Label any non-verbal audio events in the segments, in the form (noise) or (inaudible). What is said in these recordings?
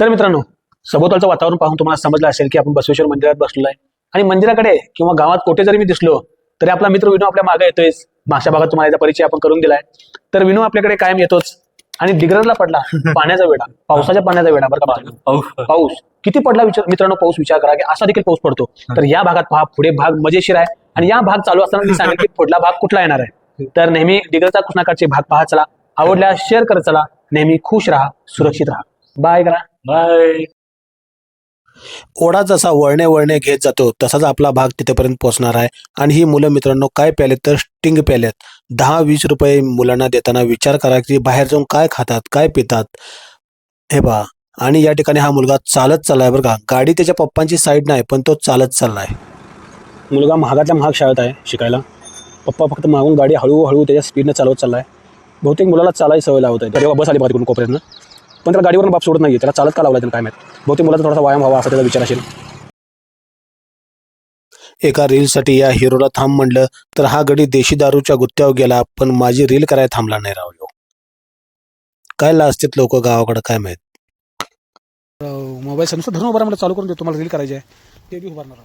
तर मित्रांनो सभोवतालचं वातावरण पाहून तुम्हाला समजलं असेल की आपण बसवेश्वर मंदिरात बसलो आहे आणि मंदिराकडे किंवा गावात कुठे जरी मी दिसलो तरी आपला मित्र विनू आपल्या मागे येतोय. मागच्या भागात तुम्हाला याचा परिचय आपण करून दिलाय. तर विनू आपल्याकडे कायम येतोच. आणि दिग्रजला पडला (laughs) पाण्याचा वेढा. पावसाच्या पाण्याचा वेढा बरं का? पाऊस. किती पडला विचार मित्रांनो पाऊस विचार करा की असा देखील पाऊस पडतो. तर या भागात पहा पुढे भाग मजेशीर आहे. आणि या भाग चालू असताना मी सांगेल की पुढला भाग कुठला येणार आहे. तर नेहमी डिग्रजचा कृष्णाकाठचे भाग पहा चला. आवडल्यास शेअर करत चला. नेहमी खुश राहा सुरक्षित राहा. बाय करा. बाय ओढा जसा वळणे वळणे घेत जातो तसाच आपला भाग तिथेपर्यंत पोहोचणार आहे. आणि ही मुलं मित्रांनो काय प्यालेत तर स्टिंग प्यालेत. दहा वीस रुपये मुलांना देताना विचार करा की बाहेर जाऊन काय खातात काय पितात. हे बा आणि या ठिकाणी हा मुलगा चालत चाललाय बरं का. गाडी त्याच्या पप्पांची साईड नाही पण तो चालत चाललाय. मुलगा महागातल्या महाग शाळेत आहे शिकायला. पप्पा फक्त मागून गाडी हळूहळू त्याच्या स्पीडने चालवत चाललाय. बहुतेक मुलाला चालायची सवय लावत आहे बस आली बाहेर कोपऱ्यातनं. पण त्याला गाडीवरून बाप सोडत नाही त्याला चालत का लावला त्याला काय माहीत? बहुतेक मुलाचा थोडासा व्यायाम व्हावा असा त्याचा विचार असेल. एका रीलसाठी या हिरोला थांब म्हणलं तर हा गडी देशी दारूच्या गुत्त्यावर गेला पण माझी रील करायला थांबला नाही राव. काय लाजतात लोक गावाकडे काय माहीत? मोबाईल नुसतं धरून उभारा मला चालू करून देतो तुम्हाला रील करायची आहे. ते बी उभारणार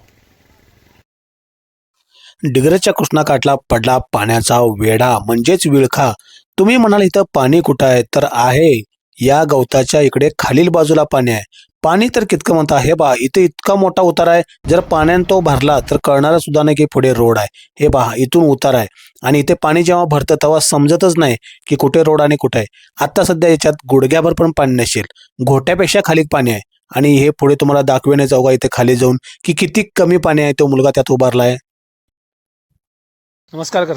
डिग्रजच्या कृष्णाकाठला पडला पाण्याचा वेढा म्हणजेच विळखा. तुम्ही म्हणाल इथं पाणी कुठं आहे? तर आहे. या गवताच्या इकडे खालील बाजूला पाणी आहे. पाणी तर कितकं म्हणता हे बा इथे इतका मोठा उतार आहे. जर पाण्यानं तो भरला तर कळणार सुद्धा नाही की पुढे रोड आहे. हे पहा इथून उतार आहे. आणि इथे पाणी जेव्हा भरतं तेव्हा समजतच नाही की कुठे रोड आणि कुठे आहे. आता सध्या याच्यात गुडघ्याभर पण पाणी नसेल. घोट्यापेक्षा खाली पाणी आहे. आणि हे पुढे तुम्हाला दाखविण्याचं जाऊ इथे खाली जाऊन की किती कमी पाणी आहे तो मुलगा त्यात उभारला आहे नमस्कार कर.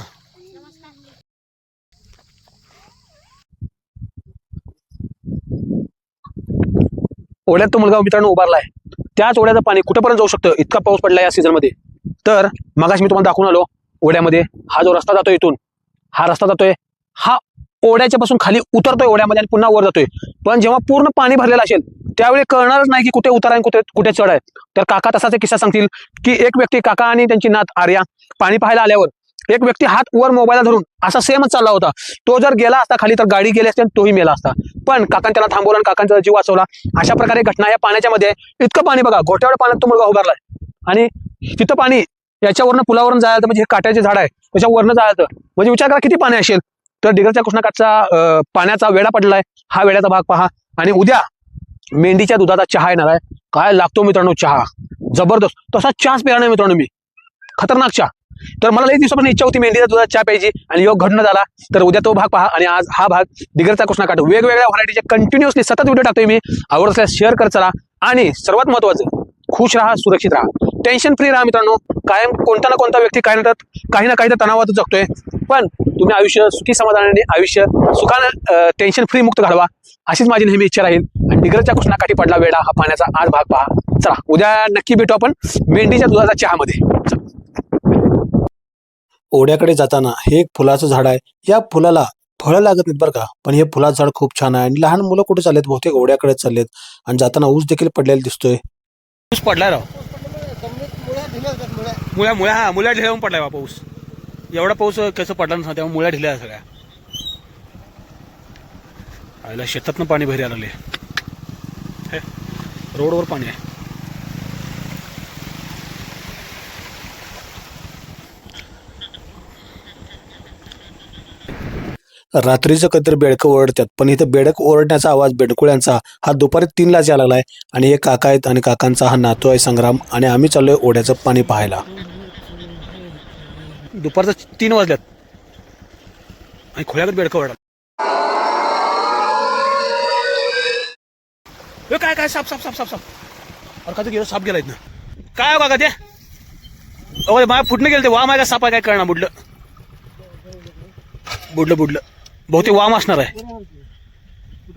ओढ्यात तो मुलगा मित्रांनो उभारलाय. त्याच ओढ्याचं पाणी कुठेपर्यंत जाऊ शकतं? इतका पाऊस पडला या सीझनमध्ये तर मगाशी मी तुम्हाला दाखवून आलो ओढ्यामध्ये. हा जो रस्ता जातोय इथून हा रस्ता जातोय. हा ओढ्याच्या पासून खाली उतरतोय ओढ्यामध्ये आणि पुन्हा वर जातोय. पण जेव्हा पूर्ण पाणी भरलेलं असेल त्यावेळी कळणारच नाही की कुठे उतार आणि कुठे कुठे चढ आहे तर काका तसाच एक किस्सा सांगतील की एक व्यक्ती काका आणि त्यांची नात आर्या पाणी पाहायला आल्यावर एक व्यक्ती हात वर मोबाईल धरून असा सेमच चालला होता. तो जर गेला असता खाली तर गाडी गेली असते आणि तोही मेला असता. पण काकांनी त्याला थांबवलं आणि काकांचा जीव वाचवला. अशा प्रकारे घटना या पाण्याच्या मध्ये इतकं पाणी बघा घोट्यावर पाण्यात तो मुलगा उभारलाय. आणि तिथं पाणी याच्यावरनं पुलावरून जायचं म्हणजे हे काट्याचे झाड आहे. त्याच्यावरनं जायचं म्हणजे विचार करा किती पाणी असेल. तर डिगरच्या कृष्णाकाठचा पाण्याचा वेळा पडलाय. हा वेळाचा भाग पहा. आणि उद्या मेंढीच्या दुधाचा चहा येणार आहे. काय लागतो मित्रांनो चहा? जबरदस्त. तसा चहाच पिणार नाही मित्रांनो मी. खतरनाक चहा. तर मला लई दिवसापासून इच्छा होती मेंढीचा दुधात चहा प्यायची आणि योग घडणं झाला. तर उद्या तो भाग पहा आणि आज हा भाग दिगरचा कृष्णाकाठ वेगवेगळ्या व्हरायटीचे कंटिन्युअसली सतत व्हिडिओ टाकतोय मी. आवडत असल्यास शेअर करत चला. आणि सर्वात महत्वाचं खुश राहा सुरक्षित राहा. टेन्शन फ्री राहा मित्रांनो. कायम कोणता ना कोणता व्यक्ती काय म्हणतात काही ना काही तर तणावातच जगतोय. पण तुम्ही आयुष्य सुखी समाधानाने आयुष्य सुखानं टेन्शन फ्री मुक्त घडवा अशीच माझी नेहमी इच्छा राहील. आणि डिग्रच्या कृष्णाकाठी पडला वेळा हा पाण्याचा आज भाग पहा. चला उद्या नक्की भेटू आपण मेंढीच्या दुधाचा चहामध्ये. ओढ्याकडे जाताना हे एक फुलाचं झाड आहे. या फुलाला फळं लागत नाहीत बरं का. पण हे फुलाचं झाड खूप छान आहे. आणि लहान मुलं कुठे चाललेत? बहुतेक ओढ्याकडे चाललेत. आणि जाताना ऊस देखील पडलेला दिसतोय. ऊस पडलाय राव. मुळ्या मुळ्या हा मुळ्या ढिल्या पडलाय बा पाऊस एवढा पाऊस कसं पडला नसा तेव्हा मुळ्या ढिल्या सगळ्या. आईला शेतातनं पाणी भरी आलेले रोडवर पाणी आहे. रात्रीचं कधीतरी बेडकं ओरडतात. पण इथं बेडक ओरडण्याचा आवाज बेडकुळ्यांचा हा दुपारी तीनलाच यायला लागलाय. आणि हे काका आहेत आणि काकांचा हा नातू आहे संग्राम आणि आम्ही चाललोय ओढ्याचं पाणी पाहायला. दुपारचं तीन वाजल्यात. आणि खोळ्याकडे बेडकं ओरडा काय काय साप साप साप साप साप. अरे का गेलं साप गेला काय हो काका ते? अहो माझ्या फुटणं गेलं ते. वा माझ्या सापा आहे काय कळणार बुडलं? बुडलं बुडलं. बहुतेक वाम असणार आहे.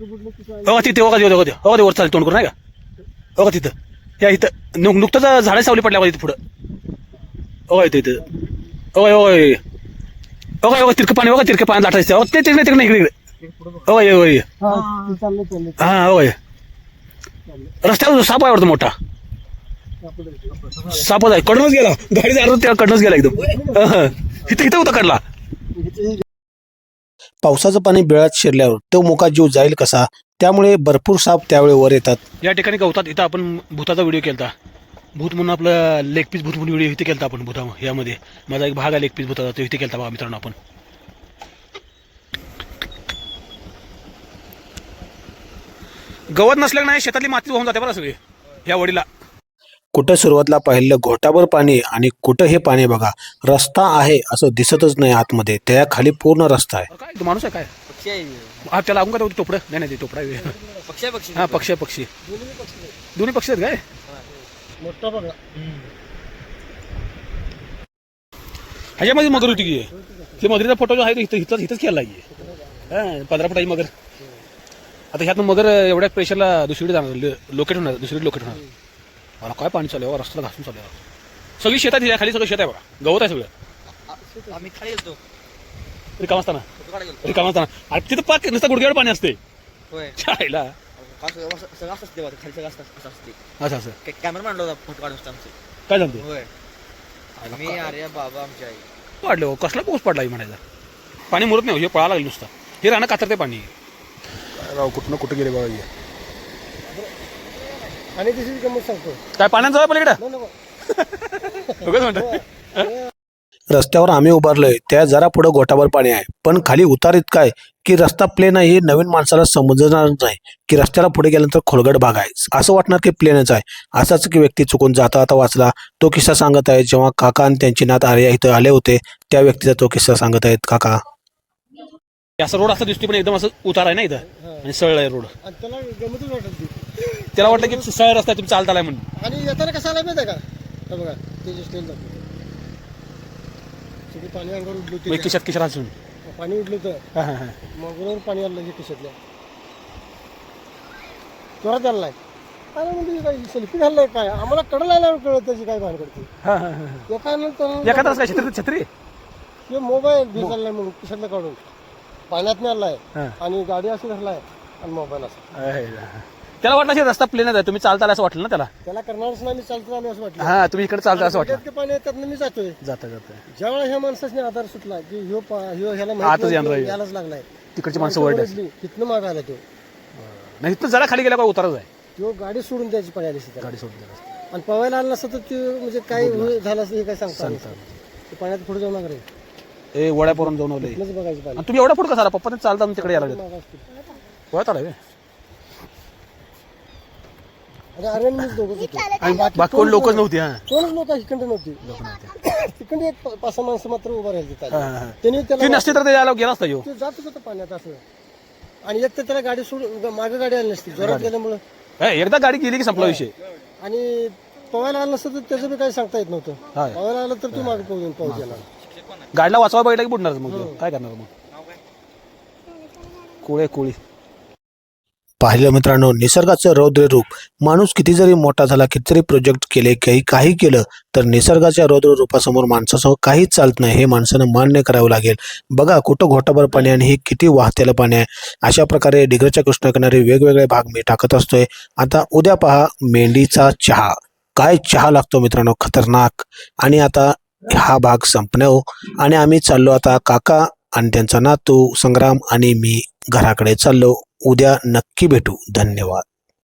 हो तिथे हो तिथे हो का तिथे. हो का ते वर चालेल तोंड करून नाही का? हो का तिथं? या इथं. नुक नुकतंच झाडे सावली पडल्या इथं पुढं. हो का इथं इथं? ओय ओय ओय ओय तिरकं पाणी ओय तिरकं पाणी लाटायचं? ते तिकडे तिकडे इकडे इकडे. ओय ओय हा ओय रस्त्यावर साप आहे वाटतं मोठा. सापच आहे. कडनच गेला. गाडी अर्धा त्या कडनच गेला एकदम. इथं इथं होता कडला. पावसाचं पाणी बिळात शिरल्यावर तो मोका जीव जाईल कसा? त्यामुळे भरपूर साप त्यावेळी वर येतात. या ठिकाणी गवतात इथं आपण भूताचा व्हिडिओ केलता. भूत म्हणून आपलं लेग पीस भूत म्हणून व्हिडिओ इथे केलता आपण भूता यामध्ये. माझा एक भाग आहे लेग पीस भूताचा तो इथे केलता बघा मित्रांनो आपण. गवत नसल्यानं नाही शेतातली माती वाहून जाते बरं सगळी. या वडीला. कुठं सुरुवातला पाहिलं घोटाभर पाणी आणि कुठं हे पाणी बघा रस्ता आहे असं दिसतच नाही आतमध्ये. त्या खाली पूर्ण रस्ता आहे. काय तो माणूस आहे काय? पक्षी आहे हा त्याला लागून का टोपडं. नाही नाही ते टोपडा आहे. पक्षी आहे पक्षी. हा पक्षी आहे पक्षी. दोन्ही पक्षी आहेत काय? मोठा बघा. ह्याच्यामध्ये मगर होती की? ते मगरीचा फोटो जो आहे तो इथं इथंच इथंच केला आहे. हा पंधरा फुटाची मगर. आता ह्यातनं मगर एवढ्या प्रेशरला दुसरीकडे जाणार लोकेट होणार दुसरीकडे लोकेट होणार. मला काय पाणी चालू आहे? रस्त्याला घासून चालू आहे. सगळी शेतात ही खाली सगळं शेत आहे बघा. गवत आहे सगळं. आम्ही खाली रिकाम असताना. रिकाम असताना. आणि तिथं पाक नुसतं गुडघ्यावर पाणी असते होय. चायला सगळं असं- सगळं असं असते बघा, खाली सगळं असं असं असते असं असं. कॅमेरा मांडला होता फोटो काढून असतो आमचे. काय सांगते होय. मी आर्या बाबा आमची आई. वाढलं हो, कसला पाऊस पडला हे म्हणायचा? पाणी मुरत नाही हो, हे पळा लागलं नुसतं. हे राहणं कातरते पाणी. काय राव कुठनं कुठं गेले हे. आणि दुसरी गंमत सांगतो. काय पाण्यात जाऊ पलीकडे? नको. (laughs) उगाच म्हणतो रस्त्यावर आम्ही उभारलोय त्या जरा पुढं गोटाभर पाणी आहे. पण खाली उतार इतका आहे की रस्ता प्लेन आहे हे नवीन माणसाला समजणार नाही. की रस्त्याला पुढे गेल्यानंतर खोलगड भाग आहे. असं वाटणार की प्लेनच आहे. असाच की व्यक्ती चुकून जाता जाता वाचला. तो किस्सा सांगत आहे जेव्हा काका आणि त्यांची नात आर्या इथं आले होते त्या व्यक्तीचा तो किस्सा सांगत आहेत काका. असं रोड असं दिसतो पण एकदम असं उतार आहे ना इथं? आणि सरळ आहे रोड. आणि त्याला गमतच वाटत ती त्याला वाटतं की सरळ रस्ता आहे, तुम्ही चालतालाय म्हणून. आणि येताना कसा आला माहिती आहे का? हे बघा ते जे स्टेल दाखवतो सगळी पाणी अंगावर उडलं मग होतं किशात किशात हसून पाणी उडलं होतं. हा, हा, हा. मगरवर पाणी आलं हे खिशातल्या जोरात आलं नाही अरे म्हणजे काय सेल्फी घाललाय काय? आम्हाला कडं आल्यावर कळत त्याची काय भान करते हा, हा, हा. एका एखादा काय छत्री छत्री? ते मोबाईल भिजलाय म्हणून खिशातला काढून. पाण्यात नाही आलाय. हा. आणि गाडी अशी धरलाय आणि मोबाईल असा. आहे. त्याला वाटलं की रस्ता प्लेनच आहे तुम्ही चालताला असं वाटलं ना त्याला? त्याला करणारच नाही मी चालतो आलो असं वाटलं. हा तुम्ही इकडे चालता असं वाटलं. ते पाणी येतात मी जातोय. जाता जाता. ज्यावेळेला ह्या माणसाने आधार सुटला की ह्यो पा- ह्यो ह्याला आतच माहीत नाही येणार की आहे. यालाच लागलाय. तिकडची माणसं वळले तिथनं माग आला तो. नाही इथं जरा खाली गेला का उतारच आहे. तो गाडी सोडून द्यायची आली त्याला गाडी सोडून द्यायला. आणि पवायला आला नसतं तर ते म्हणजे काय होईल- झालं असं हे काय सांगता आलं नसतं. ते पाण्यात पुढे जाऊ नका रे. ए वड्यापर्यंत जाऊन आले बघायचं पाणी. तुम्ही एवढा पुढे कसा आला? पप्पा चालता तिकडे यायला लागले मागं असतं. वळत आला आर्यन मीच दोघंच होतो. आणि बाकी कोण लोकच नव्हती हा. कोणच नव्हता इकडे नव्हती. तिकडे एक पाच सहा माणसं मात्र उभा राहिली तिथं. हा, हा. त्यांनी ती त्याला नसती तर ते यायला गेला असता यो. ते जातच होतं पाण्यात असं. आणि एक तर त्याला गाडी सोडून मागे गाडी आली नसती जोरात गेल्यामुळं. ए, एकदा गाडी गेली की संपला विषय. आणि पवायला आलं नसतं तर त्याचं बी काही सांगता येत नव्हतं. पवायला आलं तर तू मागे पाहून पाहू गेला. गाडीला वाचवा बैठा की बुडणार मग तो? काय करणार मग? कोळे कोळी. पाहिलं मित्रांनो निसर्गाचं रौद्र रूप माणूस किती जरी मोठा झाला किती जरी प्रोजेक्ट केले काही काही केलं तर निसर्गाच्या रौद्र रूपासमोर माणसासमोर काहीच चालत नाही हे माणसानं मान्य करावं लागेल. बघा कुठं घोटाभर पाणी आणि हे किती वाहतेलं पाणी आहे. अशा प्रकारे डिग्रजच्या कृष्णकिनारी वेगवेगळे भाग मी टाकत असतोय. आता उद्या पहा मेंढीचा चहा. काय चहा लागतो मित्रांनो? खतरनाक. आणि आता हा भाग संपण्याव हो. आणि आम्ही चाललो आता काका आणि त्यांचा नातू संग्राम आणि मी. घराकडे चाललो. उद्या नक्की भेटू. धन्यवाद.